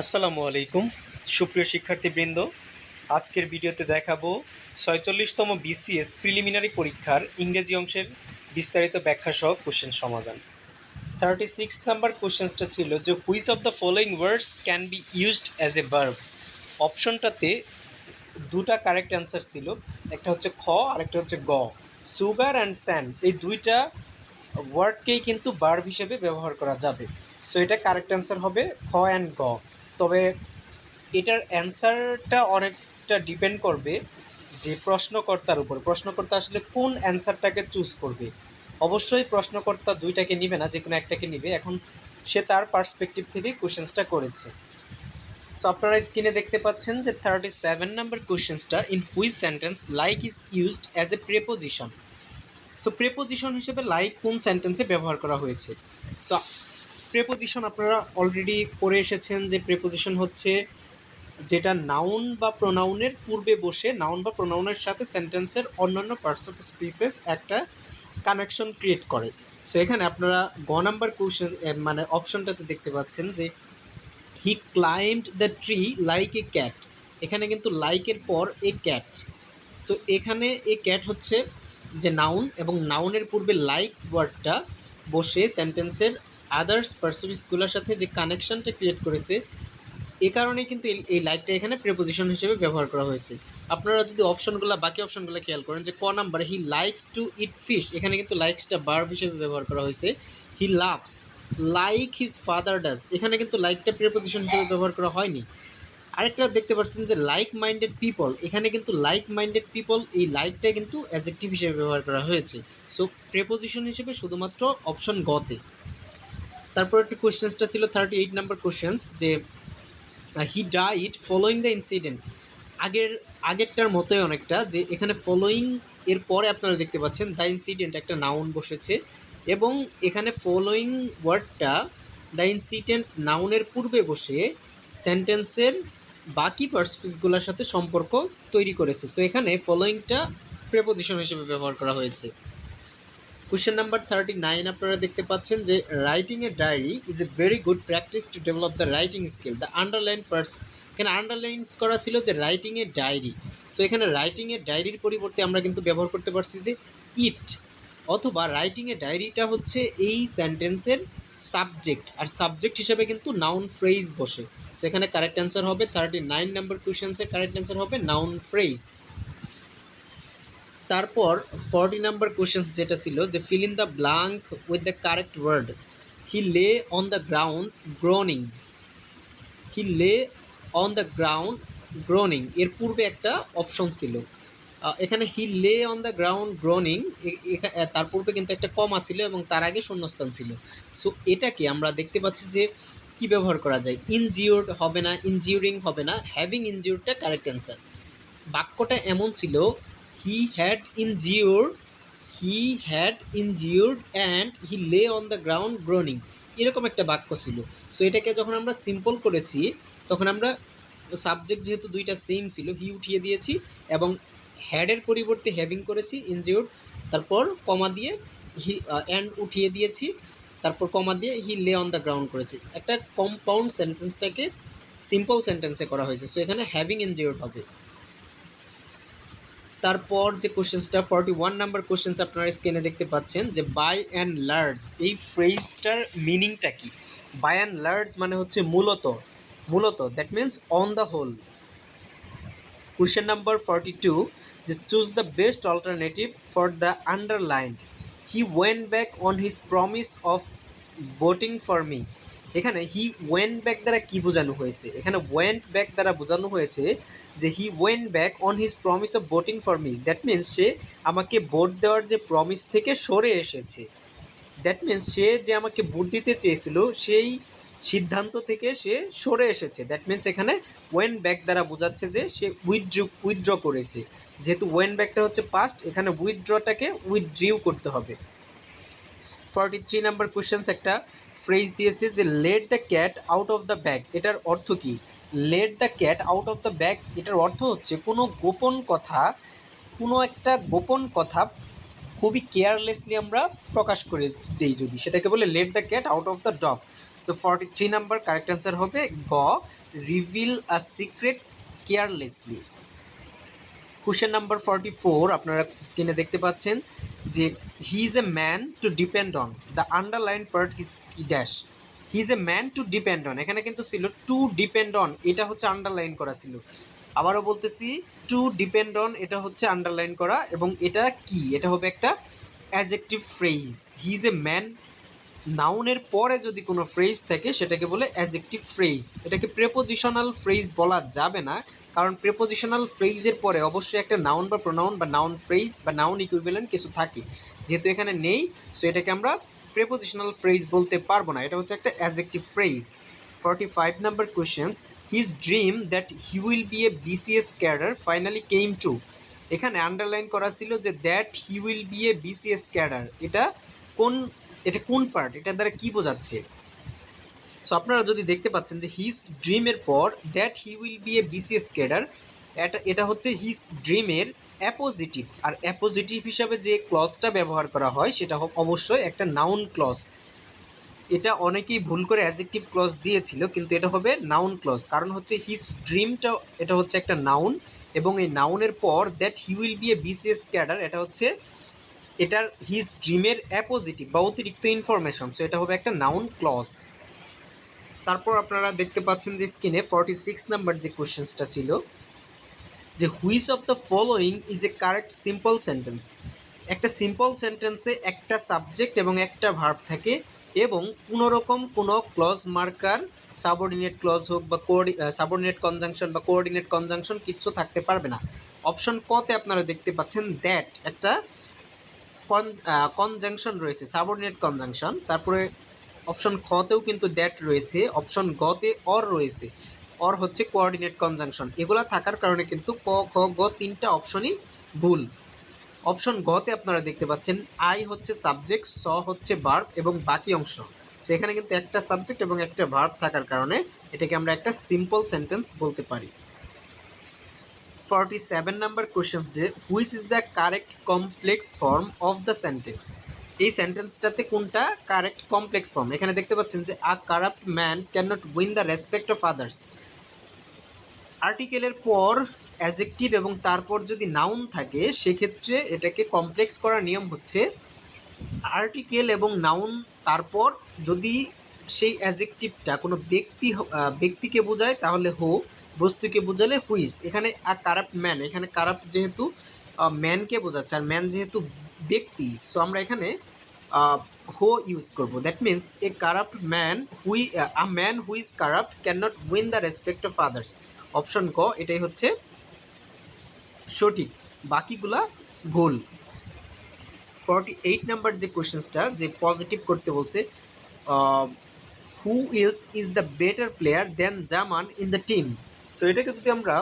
আসসালামু আলাইকুম। সুপ্রিয় শিক্ষার্থীবৃন্দ, আজকের ভিডিওতে দেখাবো ছয়চল্লিশতম বিসিএস প্রিলিমিনারি পরীক্ষার ইংরেজি অংশের বিস্তারিত ব্যাখ্যা সহ কোশ্চেন সমাধান। থার্টি সিক্স নাম্বার কোশ্চেন্সটা ছিল যে which of the following words can be used as a verb অপশনটাতে দুটা কারেক্ট অ্যান্সার ছিল, একটা হচ্ছে খ আর একটা হচ্ছে গ। সুগার অ্যান্ড স্যান্ড, এই দুইটা ওয়ার্ডকেই কিন্তু বার্ব হিসেবে ব্যবহার করা যাবে। সো এটা কারেক্ট অ্যান্সার হবে খ অ্যান্ড গ। তবে এটার অ্যান্সারটা অনেকটা ডিপেন্ড করবে যে প্রশ্নকর্তার উপর। প্রশ্নকর্তা আসলে কোন অ্যান্সারটাকে চুজ করবে? অবশ্যই প্রশ্নকর্তা দুইটাকে নিবে না যে কোনো একটাকে নিবে। এখন সে তার পার্সপেক্টিভ থেকেই কোশ্চেন্সটা করেছে। সো আপনারা স্ক্রিনে দেখতে পাচ্ছেন যে thirty seven number কোশ্চেন্সটা in which sentence like is used as a preposition so preposition হিসেবে লাইক কোন সেন্টেন্সে ব্যবহার করা হয়েছে? সো প্রেপোজিশন আপনারা অলরেডি পড়ে এসেছেন যে প্রেপোজিশন হচ্ছে যেটা নাউন বা প্রোনাউনের পূর্বে বসে নাউন বা প্রোনাউনের সাথে সেন্টেন্সের অন্যান্য পার্টস অফ স্পিসেস একটা কানেকশন ক্রিয়েট করে। সো এখানে আপনারা গ নাম্বার কোশ্চেন মানে অপশনটাতে দেখতে পাচ্ছেন যে he climbed the tree like a cat এখানে কিন্তু লাইকের পর এ ক্যাট সো এখানে এ ক্যাট হচ্ছে যে নাউন এবং নাউনের পূর্বে লাইক ওয়ার্ডটা বসে সেন্টেন্সের আদার্স পার্সোভিসগুলোর সাথে যে কানেকশনটা ক্রিয়েট করেছে, এ কারণে কিন্তু এই- লাইকটা এখানে প্রেপোজিশন হিসেবে ব্যবহার করা হয়েছে। আপনারা যদি অপশনগুলো বাকি অপশনগুলো খেয়াল করেন যে ক number he likes to eat fish এখানে কিন্তু লাইকসটা বার্ব হিসেবে ব্যবহার করা হয়েছে। He loves like his father does এখানে কিন্তু লাইকটা প্রেপোজিশন হিসেবে ব্যবহার করা হয়নি। আরেকটা দেখতে পাচ্ছেন যে লাইক মাইন্ডেড পিপল এখানে কিন্তু লাইক মাইন্ডেড পিপল এই লাইকটা কিন্তু অ্যাজেক্টিভ হিসেবে ব্যবহার করা হয়েছে। সো প্রেপোজিশন হিসেবে শুধুমাত্র অপশন গতে। তারপর একটি কোশ্চেন্সটা ছিল থার্টি এইট নাম্বার কোশ্চেন্স যে he died following the incident আগের, আগেরটার মতোই অনেকটা, যে এখানে ফলোয়িং এর পরে আপনারা দেখতে পাচ্ছেন দ্য ইনসিডেন্ট একটা নাউন বসেছে এবং এখানে ফলোয়িং ওয়ার্ডটা দ্য ইনসিডেন্ট নাউনের পূর্বে বসে সেন্টেন্সের বাকি পার্সপিসগুলোর সাথে সম্পর্ক তৈরি করেছে। সো এখানে ফলোয়িংটা প্রেপোজিশন হিসেবে ব্যবহার করা হয়েছে। কোশ্চেন নাম্বার থার্টি নাইন আপনারা দেখতে পাচ্ছেন যে writing a diary is a very good practice to develop the writing skill the underline parts এখানে আন্ডারলাইন করা ছিল যে রাইটিং এ ডায়েরি সো এখানে রাইটিং এ ডায়েরির পরিবর্তে আমরা কিন্তু ব্যবহার করতে পারছি যে ইট অথবা রাইটিং এ ডায়েরিটা হচ্ছে এই সেন্টেন্সের সাবজেক্ট আর সাবজেক্ট হিসেবে কিন্তু নাউন ফ্রেজ বসে। সেখানে কারেক্ট অ্যান্সার হবে থার্টি নাইন নাম্বার কোশ্চেন্সের কারেক্ট অ্যান্সার হবে নাউন ফ্রেজ তারপর ফর্টি নাম্বার কোশ্চেন্স যেটা ছিল যে fill in the blank with the correct word he lay on the ground groaning he lay on the ground Groening এর পূর্বে একটা অপশন ছিল। এখানে হি lay on the ground Groening তার পূর্বে কিন্তু একটা কমা ছিল এবং তার আগে শূন্যস্থান ছিল। সো এটাকে আমরা দেখতে পাচ্ছি যে কি ব্যবহার করা যায়? ইনজিওর্ড হবে না ইনজিউরিং হবে না হ্যাভিং ইনজিউরটা কারেক্ট অ্যান্সার বাক্যটা এমন ছিল he had injured he had injured and he lay on the ground Groening এরকম একটা বাক্য ছিল। সো এটাকে যখন আমরা সিম্পল করেছি, তখন আমরা সাবজেক্ট যেহেতু দুইটা সেম ছিল হি উঠিয়ে দিয়েছি এবং হ্যাডের পরিবর্তে হ্যাভিং করেছি ইনজিওর্ড তারপর কমা দিয়ে হি অ্যান্ড উঠিয়ে দিয়েছি, তারপর কমা দিয়ে হি লে অন দ্য গ্রাউন্ড করেছি। একটা কম্পাউন্ড সেন্টেন্সটাকে সিম্পল সেন্টেন্সে করা হয়েছে। সো এখানে হ্যাভিং ইনজিওর্ড হবে। তারপর যে কোশ্চেন্সটা ফর্টি ওয়ান নাম্বার কোশ্চেন্স আপনারা স্ক্রিনে দেখতে পাচ্ছেন যে বাই অ্যান্ড লার্জ এই ফ্রেজটার মিনিংটা কি? বাই অ্যান্ড লার্জ মানে হচ্ছে মূলত মূলত that means on the whole question number forty two যে choose the best alternative for the underline he went back on his promise of voting for me এখানে he went back দ্বারা কি বোঝানো হয়েছে? এখানে ওয়েন্ট ব্যাক দ্বারা বোঝানো হয়েছে যে he went back on his promise of voting for me that means সে আমাকে ভোট দেওয়ার যে প্রমিস থেকে সরে এসেছে। দ্যাট মিন্স সে যে আমাকে ভোট দিতে চেয়েছিল, সেই সিদ্ধান্ত থেকে সে সরে এসেছে। দ্যাট মিন্স এখানে ওয়েন ব্যাক দ্বারা বোঝাচ্ছে যে সে উইথড্র উইথড্র করেছে। যেহেতু ওয়েন ব্যাকটা হচ্ছে পাস্ট এখানে উইথড্রটাকে উইথড্রিউ করতে হবে। ফর্টি থ্রি নাম্বার কোশ্চেন্স একটা ফ্রেজ দিয়েছে যে let the cat out of the bag এটার অর্থ কি? Let the cat out of the bag এটার অর্থ হচ্ছে, কোনো গোপন কথা, কোনো একটা গোপন কথা খুবই কেয়ারলেসলি আমরা প্রকাশ করে দিই যদি। সেটাকে বলে let the cat out of the dog so forty three number correct answer হবে গ reveal a secret carelessly question number forty four আপনারা স্ক্রিনে দেখতে পাচ্ছেন। যে he is a man to depend on the underline part is কি dash he is a man to depend on এখানে কিন্তু ছিল টু ডিপেন্ড অন এটা হচ্ছে আন্ডারলাইন করা ছিল। আবারও বলতেছি টু ডিপেন্ড অন এটা হচ্ছে আন্ডারলাইন করা এবং এটা কি এটা হবে একটা adjective phrase he is a man নাউনের পরে যদি কোনো ফ্রেজ থাকে, সেটাকে বলে অ্যাজেক্টিভ ফ্রেজ এটাকে প্রেপোজিশনাল ফ্রেজ বলা যাবে না, কারণ প্রেপোজিশনাল ফ্রেজের পরে অবশ্যই একটা নাউন বা প্রোনাউন বা নাউন ফ্রেজ বা নাউন ইকুইভ্যালেন্ট কিছু থাকে। যেহেতু এখানে নেই সো এটাকে আমরা প্রেপোজিশনাল ফ্রেজ বলতে পারব না। এটা হচ্ছে একটা adjective phrase forty five number questions his dream that he will be a BCS cadre finally came to এখানে আন্ডারলাইন করা ছিল যে that he will be a BCS cadre এটা কোন এটা কোন পার্ট এটা দ্বারা কি বোঝাচ্ছে? সো আপনারা যদি দেখতে পাচ্ছেন যে হিজ ড্রিমের পর that he will be a BCS cadre এটা এটা হচ্ছে হিজ ড্রিমের অ্যাপোজিটিভ আর অ্যাপোজিটিভ হিসাবে যে ক্লজটা ব্যবহার করা হয়, সেটা অবশ্যই একটা নাউন ক্লজ এটা অনেকেই ভুল করে অ্যাজেক্টিভ ক্লজ দিয়েছিল, কিন্তু এটা হবে নাউন ক্লজ কারণ হচ্ছে হিজ ড্রিমটা এটা হচ্ছে একটা নাউন এবং এই নাউনের পর that he will be a BCS cadre এটা হচ্ছে এটার হিজ ড্রিমের অ্যাপোজিটিভ বা অতিরিক্ত ইনফরমেশন সো এটা হবে একটা নাউন ক্লজ তারপর আপনারা দেখতে পাচ্ছেন যে স্ক্রিনে ফর্টি সিক্স নাম্বার যে কোশ্চেন্সটা ছিল, যে which of the following is a correct simple sentence একটা সিম্পল সেন্টেন্সে একটা সাবজেক্ট এবং একটা ভার্ব থাকে এবং কোনো রকম কোনো ক্লজ মার্কার সাবঅর্ডিনেট ক্লজ হোক বা কোঅর্ডি সাবঅর্ডিনেট কনজাংশন বা কোঅর্ডিনেট কনজাংশন কিচ্ছু থাকতে পারবে না। অপশন কতে আপনারা দেখতে পাচ্ছেন দ্যাট একটা কনজাংশন রয়েছে সাবঅর্ডিনেট কনজাংশন তারপরে অপশন খতেও কিন্তু দ্যাট রয়েছে অপশন গতে অর রয়েছে অর হচ্ছে কোঅর্ডিনেট কনজাংশন এগুলা থাকার কারণে কিন্তু ক, খ, গ তিনটা অপশনই ভুল। অপশন গতে আপনারা দেখতে পাচ্ছেন আই হচ্ছে সাবজেক্ট স হচ্ছে ভার্ব এবং বাকি অংশ। সো এখানে কিন্তু একটা সাবজেক্ট এবং একটা ভার্ব থাকার কারণে এটাকে আমরা একটা সিম্পল সেন্টেন্স বলতে পারি। Forty seven number questions the which is the correct complex form of the sentence এই সেন্টেন্সটাতে কোনটা কারেক্ট কমপ্লেক্স ফর্ম এখানে দেখতে পাচ্ছেন যে a corrupt man can not win the respect of others আর্টিকেলের পর অ্যাজেক্টিভ এবং তারপর যদি নাউন থাকে, সেক্ষেত্রে এটাকে কমপ্লেক্স করার নিয়ম হচ্ছে আর্টিকেল এবং নাউন তারপর যদি সেই অ্যাজেক্টিভটা কোনো ব্যক্তি ব্যক্তিকে বোঝায়, তাহলে হো বস্তুকে বোঝালে হুইস এখানে আ কারাপ্ট ম্যান এখানে কারাপ্ট যেহেতু ম্যানকে বোঝাচ্ছে, আর ম্যান যেহেতু ব্যক্তি সো আমরা এখানে হো ইউজ করব। That means a corrupt man who a man who is corrupt can not win the respect of others option ক, এটাই হচ্ছে সঠিক। বাকিগুলা ভুল। ফর্টি এইট নাম্বার যে কোয়েশ্চেন্সটা যে পজিটিভ করতে বলছে who else is the better player than Zaman in the team so এটাকে যদি আমরা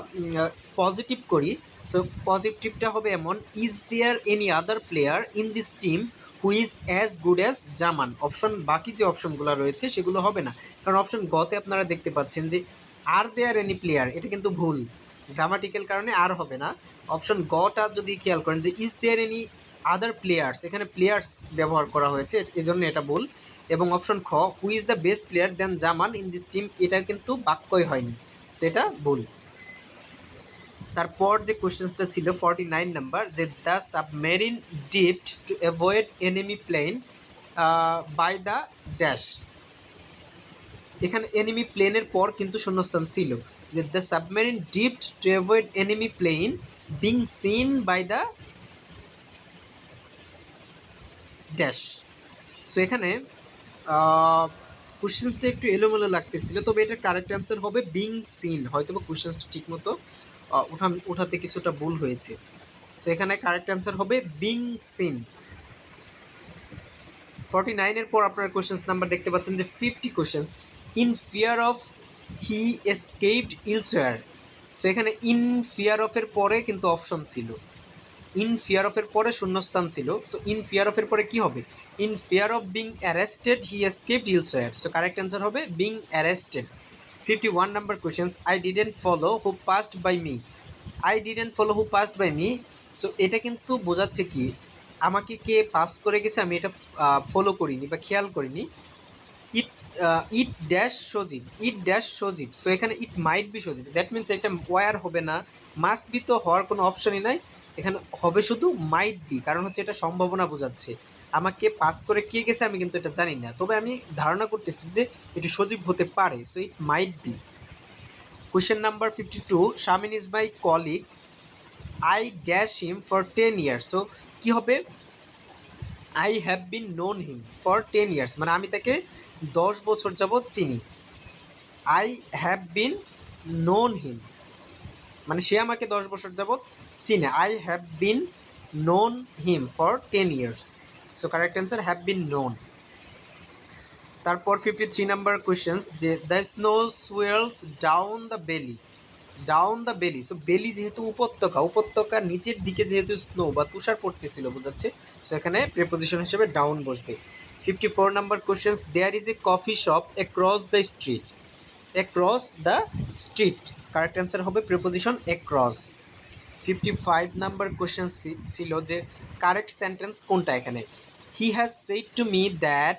পজিটিভ করি সো পজিটিভটা হবে এমন is there any other player in this team who is as good as Zaman option বাকি যে অপশনগুলো রয়েছে সেগুলো হবে না। কারণ অপশন গতে আপনারা দেখতে পাচ্ছেন যে আর দেয়ার এনি প্লেয়ার এটা কিন্তু ভুল। গ্রামাটিক্যাল কারণে আর হবে না। অপশন গটা যদি খেয়াল করেন যে is there any other players এখানে প্লেয়ার্স ব্যবহার করা হয়েছে এজন্য এটা ভুল। এবং অপশন খ who is the best player than Zaman in this team এটা কিন্তু বাক্যই হয়নি। সেটা ভুল তারপর যে কোশ্চেন্সটা ছিল ফর্টি নাইন নাম্বার যে the submarine dipped to avoid enemy plane by the dash এখানে এনিমি প্লেনের পর কিন্তু শূন্যস্থান ছিল। যে the submarine dipped to avoid enemy plane being seen by the dash so এখানে কোশ্চেন্সটা একটু এলোমেলো লাগতেছিল তবে এটা কারেক্ট অ্যান্সার হবে বিং সিন হয়তো বা কোশ্চেন্সটা ঠিকমতো আহ, উঠান উঠাতে কিছুটা ভুল হয়েছে। সো এখানে কারেক্ট অ্যান্সার হবে বিং সিন ফর্টি নাইনের পর আপনার কোশ্চেন্স নাম্বার দেখতে পাচ্ছেন যে fifty questions in fear of he escaped elsewhere so এখানে ইন ফিয়ার অফের পরে কিন্তু অপশন ছিল। ইন ফিয়ার অফের পরে শূন্যস্থান ছিল। সো ইন ফিয়ার অফের পরে কি হবে? In fear of being arrested he escaped elsewhere so correct answer হবে being arrested fifty one number questions I didn't follow who passed by me I didn't follow who passed by me so এটা কিন্তু বোঝাচ্ছে কি? আমাকে কে pass করে গেছে আমি এটা ফলো করিনি বা খেয়াল করিনি। It dash Sajib, it dash Sajib. So এখানে it might be Sajib. That means এটা ওয়ার হবে না মাস্ট বি তো হওয়ার কোনো অপশনই নাই। এখানে হবে শুধু মাইট বি কারণ হচ্ছে এটা সম্ভাবনা বোঝাচ্ছে। আমাকে পাস করে কে গেছে আমি কিন্তু এটা জানি না। তবে আমি ধারণা করতেছি যে এটি সজীব হতে পারে। So it might be question number fifty two Shamin is my colleague I dash him for ten years so কী হবে? I have been known him for ten years মানে আমি তাকে দশ বছর যাবৎ চিনি। I have been known him মানে সে আমাকে দশ বছর যাবৎ চিনে। I have been known him for ten years so correct answer have been known তারপর ফিফটি থ্রি নাম্বার কোয়েশ্চেন্স যে the snow swells down the valley down the valley so valley যেহেতু উপত্যকা, উপত্যকার নিচের দিকে যেহেতু স্নো বা তুষার পড়তেছিল বোঝাচ্ছে সো এখানে প্রেপোজিশন হিসেবে ডাউন বসবে। Fifty four number questions there is a coffee shop across the street across the street correct answer হবে preposition across fifty five number question ছিল যে কারেক্ট সেন্টেন্স কোনটা এখানে? He has said to me that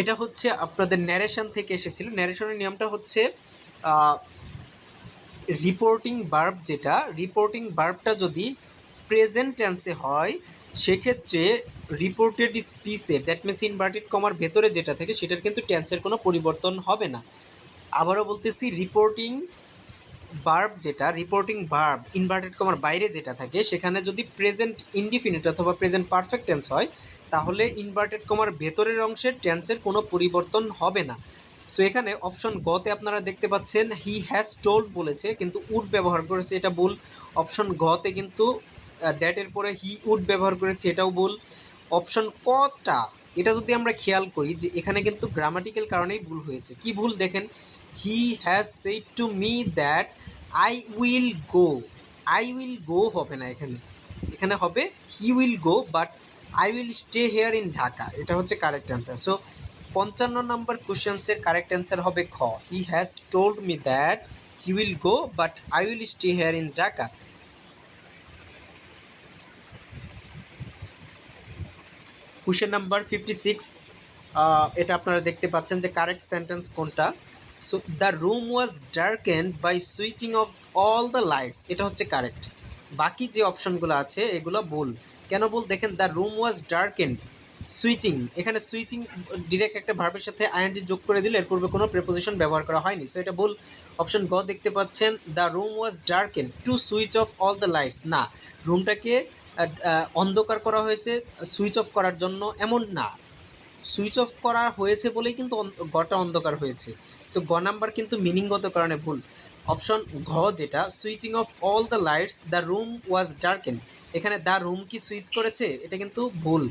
এটা হচ্ছে আপনাদের narration থেকে এসেছিল ন্যারেশনের নিয়মটা হচ্ছে রিপোর্টিং বার্ব যেটা রিপোর্টিং বার্বটা যদি প্রেজেন্ট টেন্সে হয়, সেক্ষেত্রে রিপোর্টেড স্পিসে দ্যাট মিনস ইনভার্টেড কমার ভেতরে যেটা থাকে, সেটার কিন্তু টেন্সের কোনো পরিবর্তন হবে না। আবারও বলতেছি রিপোর্টিং বার্ব যেটা রিপোর্টিং বার্ব ইনভার্টেড কমার বাইরে যেটা থাকে, সেখানে যদি প্রেজেন্ট ইনডিফিনিট অথবা প্রেজেন্ট পারফেক্ট টেন্স হয়, তাহলে ইনভার্টেড কমার ভেতরের অংশের টেন্সের কোনো পরিবর্তন হবে না। সো এখানে অপশন গতে আপনারা দেখতে পাচ্ছেন হি হ্যাজ টোল্ড বলেছে, কিন্তু উড ব্যবহার করেছে, এটা ভুল অপশন গতে কিন্তু দ্যাটের পরে হি উড ব্যবহার করেছে, এটাও ভুল অপশন কটা এটা যদি আমরা খেয়াল করি যে এখানে কিন্তু গ্রামাটিক্যাল কারণেই ভুল হয়েছে। কি ভুল দেখেন? He has said to me that I will go I will go হবে না এখানে। এখানে হবে he will go but I will stay here in Dhaka এটা হচ্ছে কারেক্ট অ্যান্সার সো পঞ্চান্ন নম্বর কোশ্চেন্সের কারেক্ট অ্যান্সার হবে খ। He has told me that he will go but I will stay here in Dhaka question number fifty six এটা আপনারা দেখতে পাচ্ছেন যে কারেক্ট সেন্টেন্স কোনটা? So the room was darkened by switching off all the lights এটা হচ্ছে correct বাকি যে অপশনগুলো আছে, এগুলো ভুল কেন বল? দেখেন the room was darkened switching, এখানে সুইচিং ডিরেক্ট একটা ভার্বের সাথে আইএনজি যোগ করে দিলে এর পূর্বে কোনো প্রেপোজিশন ব্যবহার করা হয়নি। সো এটা ভুল অপশন গ দেখতে পাচ্ছেন। The room was darken to switch off all the lights না রুমটাকে অন্ধকার করা হয়েছে সুইচ অফ করার জন্য এমন না। সুইচ অফ করা হয়েছে বলেই কিন্তু গটা অন্ধকার হয়েছে। সো গ নাম্বার কিন্তু মিনিংগত কারণে ভুল। অপশন ঘ যেটা switching off all the lights the room was darken এখানে দ্য রুম কি সুইচ করেছে? এটা কিন্তু ভুল।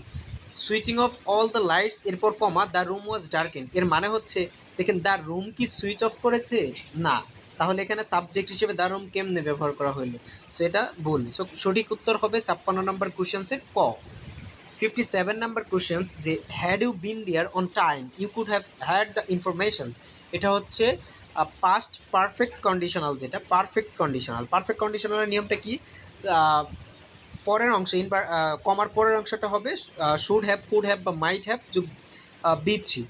Switching off all the lights এরপর comma the room was darken এর মানে হচ্ছে, দেখেন দ্য রুম কি সুইচ অফ করেছে? না। তাহলে এখানে সাবজেক্ট হিসেবে দ্য রুম কেমনে ব্যবহার করা হইল? সো এটা ভুল। সো সঠিক উত্তর হবে ছাপ্পান্ন নম্বর কোশ্চেন্সের ক। ফিফটি সেভেন নাম্বার কোশ্চেন্স যে had you been there on time you could have had the informations এটা হচ্ছে পাস্ট পারফেক্ট কন্ডিশনাল যেটা পারফেক্ট কন্ডিশনাল পারফেক্ট কন্ডিশনালের নিয়মটা কি? পরের অংশ ইন কমার পরের অংশটা হবে শুড হ্যাভ কুড হ্যাভ বা মাইট হ্যাভ যুগ বি থ্রি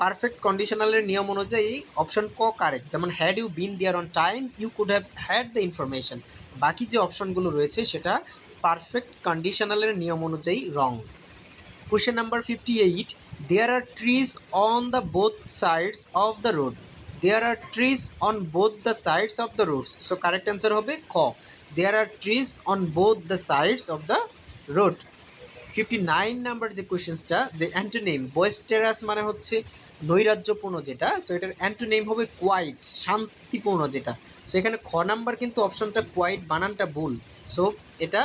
পারফেক্ট কন্ডিশনালের নিয়ম অনুযায়ী অপশন ক কারেক্ট যেমন had you been there on time you could have had the information বাকি যে অপশনগুলো রয়েছে, সেটা পারফেক্ট কন্ডিশনালের নিয়ম অনুযায়ী wrong question number fifty eight there are trees on the both sides of the road there are trees on both the sides of the roads so correct answer হবে খ there are trees on both the sides of the road fifty nine number যে কোয়েশ্চেন্সটা যে antonym বয়েস্টেরাস মানে হচ্ছে নৈরাজ্যপূর্ণ যেটা so এটার antonym হবে কোয়াইট শান্তিপূর্ণ যেটা। সো এখানে খ নাম্বার কিন্তু অপশনটা কোয়াইট বানানটা ভুল। সো এটা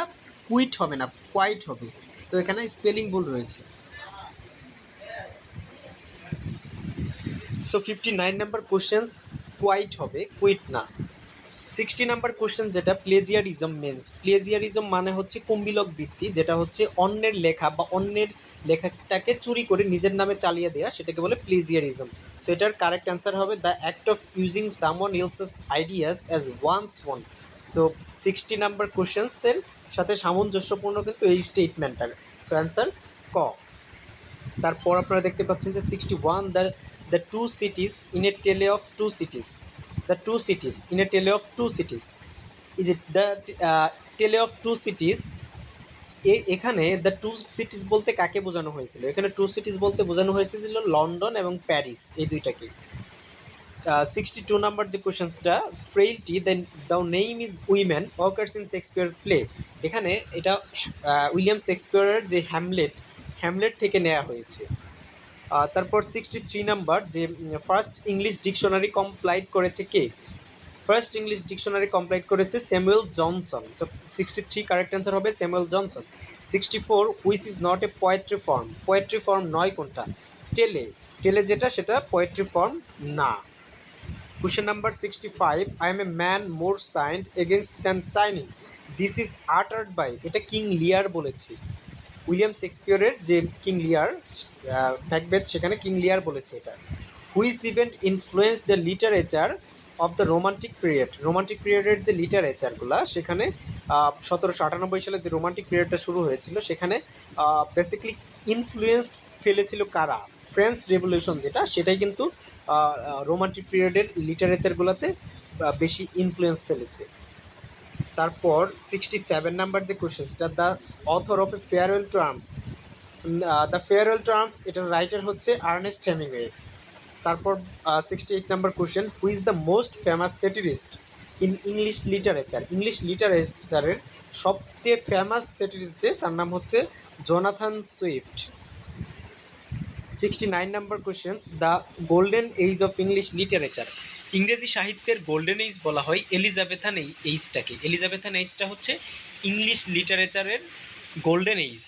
কুইট হবে না কোয়াইট হবে। সো এখানে স্পেলিং ভুল রয়েছে। So fifty nine number questions quite হবে কুইট না। সিক্সটি নাম্বার কোশ্চেন যেটা প্লেজিয়ারিজম মেন্স প্লেজিয়ারিজম মানে হচ্ছে কুম্বিলক বৃত্তি, যেটা হচ্ছে অন্যের লেখা বা অন্যের লেখাটাকে চুরি করে নিজের নামে চালিয়ে দেওয়া সেটাকে বলে প্লেজিয়ারিজম সো এটার কারেক্ট অ্যান্সার হবে the act of using someone else's ideas as one's own so sixty number কোশ্চেন্সের সাথে সামঞ্জস্যপূর্ণ কিন্তু এই স্টেটমেন্টটা সো অ্যান্সার ক। তারপর আপনারা দেখতে পাচ্ছেন যে sixty one the the two cities in a tale of two cities the two cities in a tale of two cities is it the tale of two cities এখানে দ্য টু সিটিস বলতে কাকে বোঝানো হয়েছিল? এখানে two cities বলতে বোঝানো হয়েছিল London এবং প্যারিস, এই দুইটাকে। সিক্সটি টু নাম্বার যে কোয়েশনসটা frailty then the name is woman occurs in Shakespeare play এখানে এটা উইলিয়াম শেক্সপিয়ারের যে হ্যামলেট হ্যামলেট থেকে নেওয়া হয়েছে। তারপর সিক্সটি থ্রি নাম্বার যে ফার্স্ট ইংলিশ ডিকশনারি কমপ্লাইট করেছে কে? ফার্স্ট ইংলিশ ডিকশনারি কমপ্লাইট করেছে Samuel Johnson so sixty three correct answer হবে Samuel Johnson sixty four which is not a poetry form poetry form নয় কোনটা? টেলে টেলে যেটা, সেটা poetry form না। Question number sixty five I am a man more sinned against than sinning this is uttered by এটা King Lear বলেছে। William শেক্সপিয়রের যে king লিয়ার Macbeth সেখানে কিং লিয়ার বলেছে এটা। Which event influence the literature of the Romantic period Romantic পিরিয়ডের যে লিটারেচারগুলো সেখানে সতেরোশো আটানব্বই সালে যে রোমান্টিক পিরিয়ডটা শুরু হয়েছিল, সেখানে বেসিক্যালি ইনফ্লুয়েন্সড ফেলেছিল কারা? ফ্রেঞ্চ রেভলিউশন যেটা, সেটাই কিন্তু রোমান্টিক পিরিয়ডের লিটারেচারগুলোতে বেশি ইনফ্লুয়েন্স ফেলেছে। তারপর সিক্সটি সেভেন নাম্বার যে কোশ্চেনসটা the author of a farewell to arms the farewell to arms এটার রাইটার হচ্ছে আর্নেস্ট হেমিংওয়ে তারপর sixty eight number question who is the most famous satirist in English literature English লিটারেচারের সবচেয়ে famous সেটিরিস্ট যে, তার নাম হচ্ছে Jonathan Swift sixty nine number questions the golden age of English literature ইংরেজি সাহিত্যের গোল্ডেন এইজ বলা হয় এলিজাবেথান এই এইজটাকে এলিজাবেথান এইজটা হচ্ছে English লিটারেচারের golden age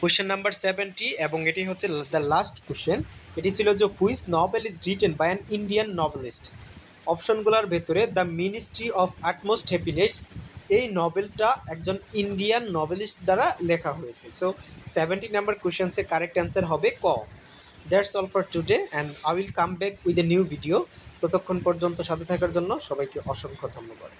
question number seventy এবং এটি হচ্ছে দ্য লাস্ট কোশ্চেন এটি ছিল যে which novel is written by an Indian novelist অপশনগুলোর ভেতরে the ministry of utmost happiness এই নভেলটা একজন ইন্ডিয়ান নভেলিস্ট দ্বারা লেখা হয়েছে। সো সেভেন্টি নাম্বার কোশ্চেন্সের কারেক্ট অ্যান্সার হবে ক। That's all for today and I will come back with a new video ততক্ষণ পর্যন্ত সাথে থাকার জন্য সবাইকে অসংখ্য ধন্যবাদ।